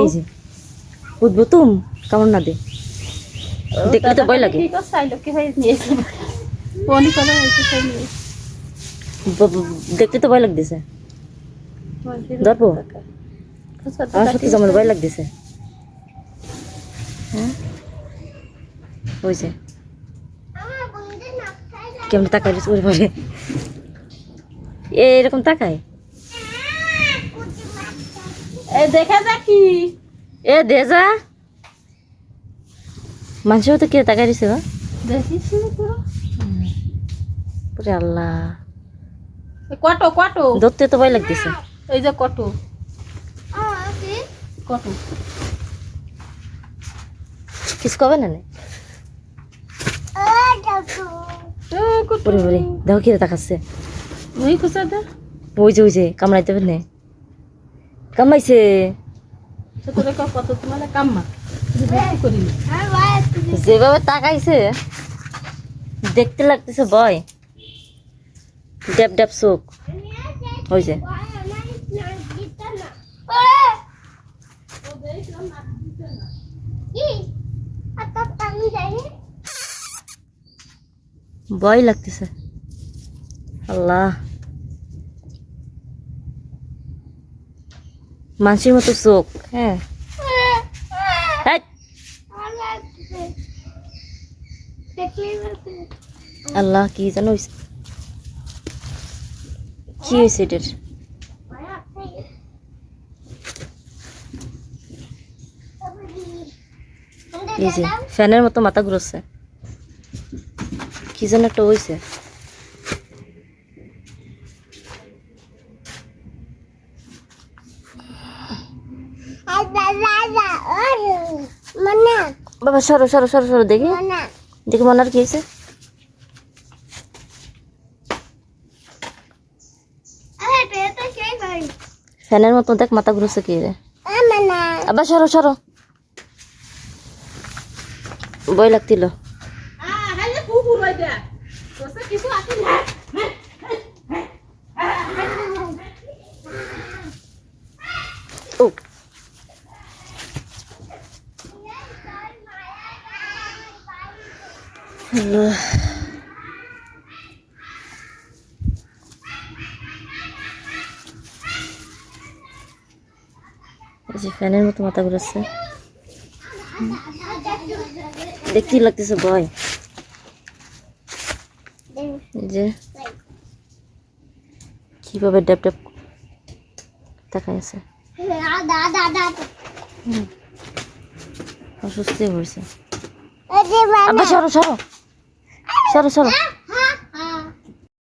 এই যে উঠবো তুম কেমন না দে দেখলে তো ভয় লাগে। দেখতে তো ভয় লাগতেছে। ধরবো? আমার সত্যি কেমন ভয় লাগতেছে। হ্যাঁ? ওই যে। কেমন তাকাই ওরে এরকম তাকায়? এই দেখা যাক কি। এ দে যা। মানুষের তো কে তাকাই দিছে গো? দেখিস নি তোরা ওরে আল্লাহ। কটো কটো? ধরতে তো ভয় লাগতেছে। এই যে কটো। কটো? কিছু কবে না? এ দেখো কিরে তাকাচ্ছে। ওই খুশা দে। ওই যে ওই যে কামড়াইতে পারে কামাইছে। যেভাবে তাকাইছে দেখতে লাগতেছে ভয় ড্যাব ড্যাব চোখ। যে। ভয় লাগতেছে। আল্লাহ। মানুষের মতো চোখ। হ্যাঁ। আল্লাহ, কি জানো কি হয়েছে এটার? এই যে, ফ্যানের মতো মাথা ঘুরছে কি যেন একটা হয়েছে বাবা সরো সরো সরো সরো দেখি। দেখি মনার কি হয়েছে। ফ্যানের মতো দেখ মাথা ঘুরছে কি রে। আবার সরো সরো। বই লাগছিল কুকুর ওই দেখ তোর কিছু আছে না ও আল্লাহ। এই যে ফ্যানের মতো মাথা ঘুরাচ্ছে দেখতেই লাগতেছে, ভয়। যে কীভাবে ড্যাপ ড্যাপ তাকাই আছে। অসুস্থ হয়েছে। সরো সরো। সরো সরো